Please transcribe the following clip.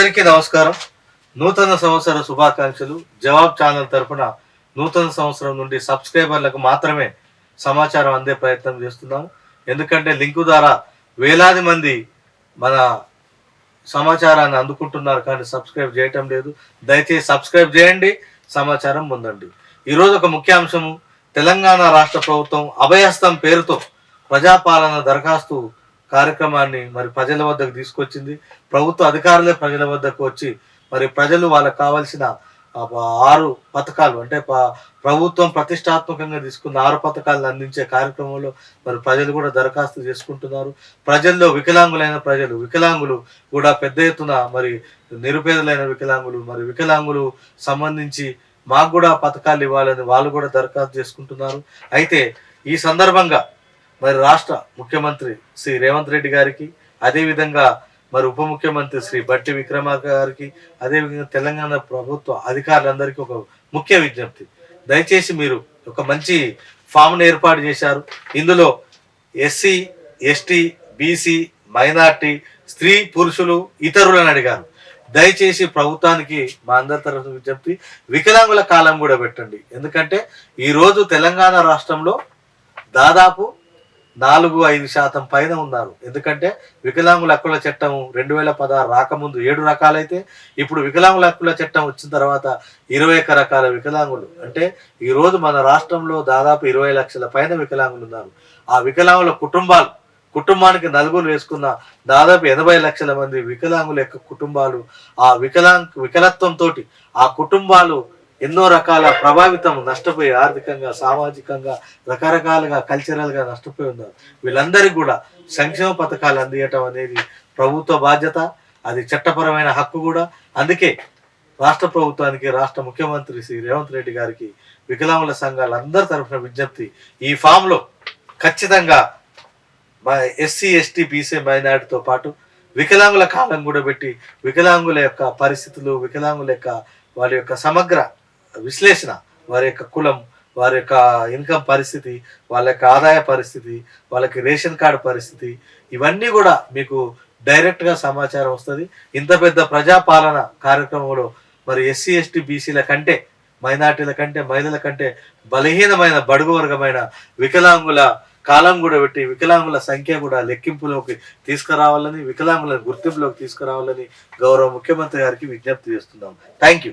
అందరికీ నమస్కారం. నూతన సంవత్సర శుభాకాంక్షలు. జవాబ్ ఛానల్ తరపున నూతన సంవత్సరం నుండి సబ్స్క్రైబర్లకు మాత్రమే సమాచారం అందే ప్రయత్నం చేస్తున్నాము. ఎందుకంటే లింకు ద్వారా వేలాది మంది మన సమాచారాన్ని అందుకుంటున్నారు కానీ సబ్స్క్రైబ్ చేయటం లేదు. దయచేసి సబ్స్క్రైబ్ చేయండి సమాచారం పొందండి. ఈరోజు ఒక ముఖ్య అంశము తెలంగాణ రాష్ట్ర ప్రభుత్వం అభయహస్తం పేరుతో ప్రజాపాలన దరఖాస్తు కార్యక్రమాన్ని మరి ప్రజల వద్దకు తీసుకొచ్చింది. ప్రభుత్వ అధికారులే ప్రజల వద్దకు వచ్చి మరి ప్రజలు వాళ్ళకు కావాల్సిన ఆరు పథకాలు అంటే ప్రభుత్వం ప్రతిష్టాత్మకంగా తీసుకున్న ఆరు పథకాలను అందించే కార్యక్రమంలో మరి ప్రజలు కూడా దరఖాస్తు చేసుకుంటున్నారు. ప్రజల్లో వికలాంగులైన ప్రజలు వికలాంగులు కూడా పెద్ద ఎత్తున మరి నిరుపేదలైన వికలాంగులు మరి వికలాంగులు సంబంధించి మాకు కూడా పథకాలు ఇవ్వాలని వాళ్ళు కూడా దరఖాస్తు చేసుకుంటున్నారు. అయితే ఈ సందర్భంగా మరి రాష్ట్ర ముఖ్యమంత్రి శ్రీ రేవంత్ రెడ్డి గారికి అదేవిధంగా మరి ఉప ముఖ్యమంత్రి శ్రీ బట్టి విక్రమార్క గారికి అదేవిధంగా తెలంగాణ ప్రభుత్వ అధికారులందరికీ ఒక ముఖ్య విజ్ఞప్తి. దయచేసి మీరు ఒక మంచి ఫామ్ను ఏర్పాటు చేశారు. ఇందులో ఎస్సీ ఎస్టీ బీసీ మైనార్టీ స్త్రీ పురుషులు ఇతరులను అడిగారు. దయచేసి ప్రభుత్వానికి మా అందరి తరఫున విజ్ఞప్తి. వికలాంగుల కాలం కూడా పెట్టండి. ఎందుకంటే ఈరోజు తెలంగాణ రాష్ట్రంలో దాదాపు నాలుగు ఐదు శాతం పైన ఉన్నారు. ఎందుకంటే వికలాంగుల హక్కుల చట్టం రెండు వేల పదహారు రాకముందు ఏడు రకాలైతే ఇప్పుడు వికలాంగుల హక్కుల చట్టం వచ్చిన తర్వాత ఇరవై ఒక్క రకాల వికలాంగులు. అంటే ఈరోజు మన రాష్ట్రంలో దాదాపు ఇరవై లక్షల పైన వికలాంగులు ఉన్నారు. ఆ వికలాంగుల కుటుంబాలు కుటుంబానికి నలుగురు వేసుకున్న దాదాపు ఎనభై లక్షల మంది వికలాంగుల యొక్క కుటుంబాలు ఆ వికలాంగ్ వికలత్వంతో ఆ కుటుంబాలు ఎన్నో రకాల ప్రభావితం నష్టపోయి ఆర్థికంగా సామాజికంగా రకరకాలుగా కల్చరల్గా నష్టపోయి ఉన్నారు. వీళ్ళందరికీ కూడా సంక్షేమ పథకాలు అందియటం అనేది ప్రభుత్వ బాధ్యత అది చట్టపరమైన హక్కు కూడా. అందుకే రాష్ట్ర ప్రభుత్వానికి రాష్ట్ర ముఖ్యమంత్రి శ్రీ రేవంత్ రెడ్డి గారికి వికలాంగుల సంఘాల అందరి తరఫున విజ్ఞప్తి ఈ ఫామ్లో ఖచ్చితంగా ఎస్సీ ఎస్టీ బీసీ మైనార్టీతో పాటు వికలాంగుల కాలం కూడా పెట్టి వికలాంగుల యొక్క పరిస్థితులు వికలాంగుల యొక్క వారి యొక్క సమగ్ర విశ్లేషణ వారి యొక్క కులం వారి యొక్క ఇన్కమ్ పరిస్థితి వాళ్ళ యొక్క ఆదాయ పరిస్థితి వాళ్ళకి రేషన్ కార్డు పరిస్థితి ఇవన్నీ కూడా మీకు డైరెక్ట్గా సమాచారం వస్తుంది. ఇంత పెద్ద ప్రజాపాలన కార్యక్రమంలో మరి ఎస్సీ ఎస్టీ బీసీల కంటే మైనార్టీల కంటే మహిళల కంటే బలహీనమైన బడుగు వర్గమైన వికలాంగుల కాలం కూడా పెట్టి వికలాంగుల సంఖ్య కూడా లెక్కింపులోకి తీసుకురావాలని వికలాంగుల గుర్తింపులోకి తీసుకురావాలని గౌరవ ముఖ్యమంత్రి గారికి విజ్ఞప్తి చేస్తున్నాం. Thank you